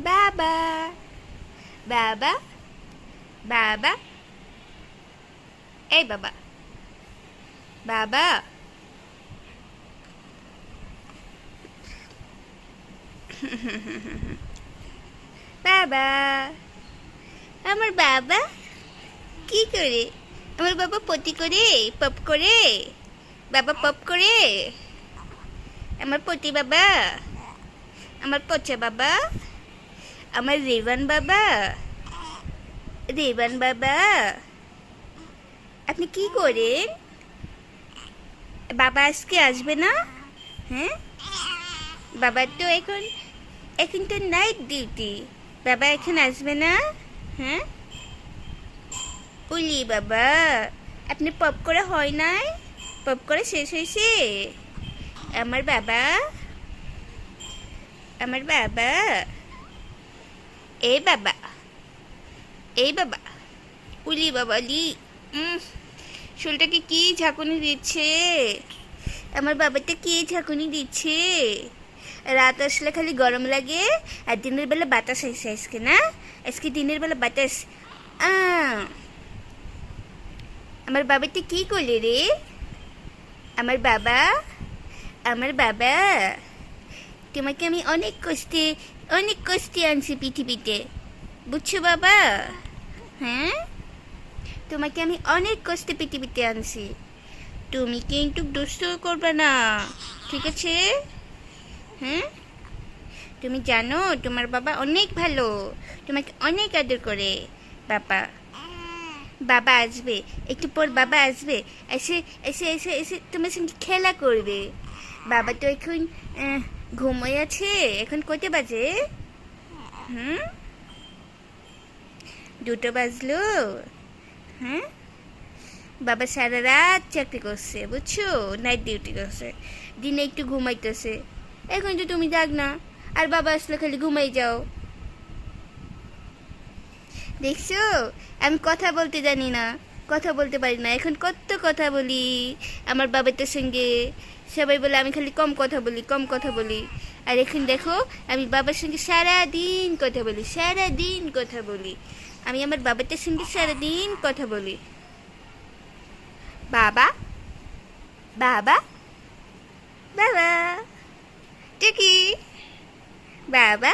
বাবা। বাবা। বাবা। এই বাবা। বাবা। বাবা। আমার বাবা? কি করে? আমার বাবা পটি করে, পপ করে। বাবা পপ করে। আমার পটি বাবা? আমার পচা বাবা? আমার রেবান বাবা। রেবান বাবা। আপনি কি করেন? বাবা আজকে আসবে না? হ্যাঁ? বাবার তো এখন এখন তো নাইট ডিউটি বাবা এখন আসবে না? হ্যাঁ? উলি বাবা, আপনি পপ করে হয় নাই? পপ করে শেষ হয়েছে? আমার বাবা আমার বাবা। এই বাবা এই বাবা উলি বাবা লি উম, চুলটাকে কি ঝাঁকুনি দিচ্ছে? আমার বাবাটা কি ঝাঁকুনি দিচ্ছে? রাত আসলে খালি গরম লাগে আর দিনের বেলা বাতাস আসে আজকে না? আজকে দিনের বেলা বাতাস। আমার বাবাটা কি করলে রে? আমার বাবা? আমার বাবা? তোমাকে আমি অনেক কষ্টে অনেক কষ্টে আনছি পৃথিবীতে। বুঝছ বাবা? হ্যাঁ? তোমাকে আমি অনেক কষ্টে পৃথিবীতে আনছি। তুমি কিন্তু দুষ্ট করবে না, ঠিক আছে? হ্যাঁ? তুমি জানো, তোমার বাবা অনেক ভালো, তোমাকে অনেক আদর করে, বাবা। বাবা আসবে, একটু পর বাবা আসবে, এসে এসে এসে এসে তোমার সঙ্গে খেলা করবে। বাবা তো এখন ঘুমোয় আছে। এখন কত বাজে? হুম? দুটো বাজলো। হ্যাঁ? বাবা সারা রাত চাকরি করছে, বুঝছ? নাইট ডিউটি করছে। দিনে একটু ঘুমাইতেছে। এখন তো তুমি যাক না। আর বাবা আসলে খালি ঘুমাই যাও। দেখছ? আমি কথা বলতে জানি না। কথা বলতে পারি না। এখন কত কথা বলি। আমার বাবাদের সঙ্গে। সবাই বলে, আমি খালি কম কথা বলি, কম কথা বলি। আর এখন দেখো, আমি বাবার সঙ্গে সারা দিন কথা বলি সারা দিন কথা বলি। আমি আমার বাবাদের সঙ্গে সারা দিন কথা বলি। বাবা? বাবা? বাবা? টুকি বাবা?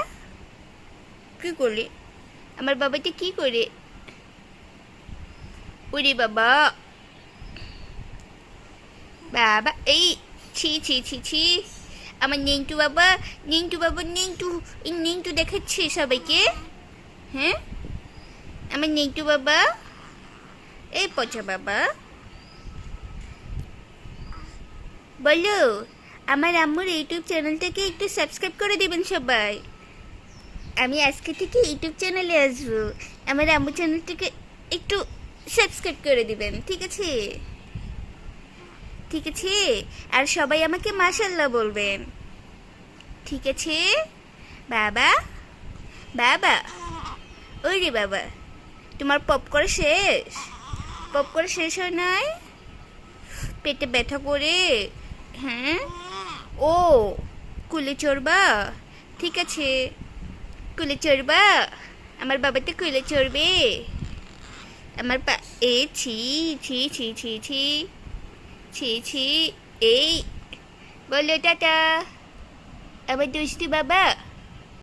কি করলি? আমার বাবাটা কি করে? ওরে বাবা বাবা এই ছি ছি ছি ছি আমার নেংটু বাবা নেংটু বাবা নেংটু এই নেংটু দেখাচ্ছে সবাইকে হ্যাঁ আমার নেংটু বাবা এই পচা বাবা বলো আমার আম্মুর ইউটিউব চ্যানেলটাকে একটু সাবস্ক্রাইব করে দেবেন সবাই আমি আজকে থেকে ইউটিউব চ্যানেলে আসব আমার আম্মু চ্যানেলটাকে একটু সাবস্ক্রাইব করে দিবেন, ঠিক আছে? ঠিক আছে? আর সবাই আমাকে মাশাল্লাহ বলবেন। ঠিক আছে? বাবা? বাবা? ওই রে বাবা, তোমার পপ করে শেষ? পপ করে শেষ হয় নাই? পেটে ব্যথা করে? হ্যাঁ? ও, কুলে চড়বা? ঠিক আছে। কুলে চড়বা? আমার বাবা তো কুলে চড়বে? আমার পা এ ছি ছি ছি ছি ছি ছি ছি এই বলো টাটা আমার দুষ্টু বাবা